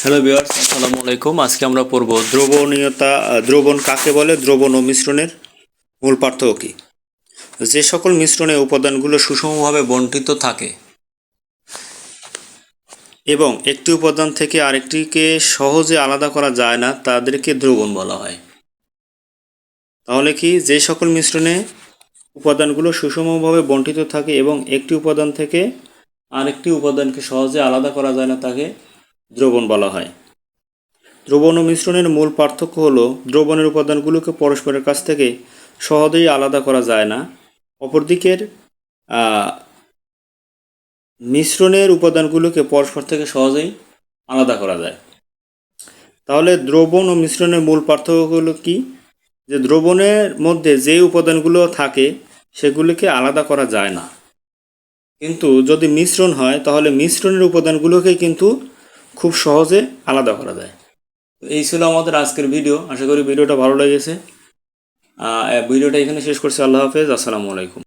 Hello বিয়ার্স আসসালামু আলাইকুম। আজকে আমরা পড়ব দ্রবণীয়তা দ্রবণ কাকে বলে? দ্রবণ ও মিশ্রণের মূল পার্থক্য কী? যে সকল মিশ্রণে উপাদানগুলো সুষমভাবে বণ্টিত থাকে এবং একটি উপাদান থেকে আরেকটিকে সহজে আলাদা করা যায় না, তাদেরকে দ্রবণ বলা হয়। তাহলে কি? যে সকল মিশ্রণে উপাদানগুলো সুষমভাবে বণ্টিত থাকে এবং একটি উপাদান থেকে আরেকটি উপাদানকে সহজে আলাদা করা যায় না, তাকে দ্রবণ বলা হয়। দ্রবণ ও মিশ্রণের মূল পার্থক্য হলো, দ্রবণের উপাদানগুলোকে পরস্পরের কাছ থেকে সহজেই আলাদা করা যায় না। অপরদিকের মিশ্রণের উপাদানগুলোকে পরস্পর থেকে সহজেই আলাদা করা যায়। তাহলে দ্রবণ ও মিশ্রণের মূল পার্থক্যগুলো কি? যে দ্রবণের মধ্যে যে উপাদানগুলো থাকে, সেগুলিকে আলাদা করা যায় না। কিন্তু যদি মিশ্রণ হয়, তাহলে মিশ্রণের উপাদানগুলোকে কিন্তু খুব সহজে আলাদা করা যায়। এই ছিল আমাদের আজকের ভিডিও। আশা করি ভিডিওটা ভালো লেগেছে। ভিডিওটা এখানে শেষ করছি। আল্লাহ হাফেজ। আসসালামু আলাইকুম।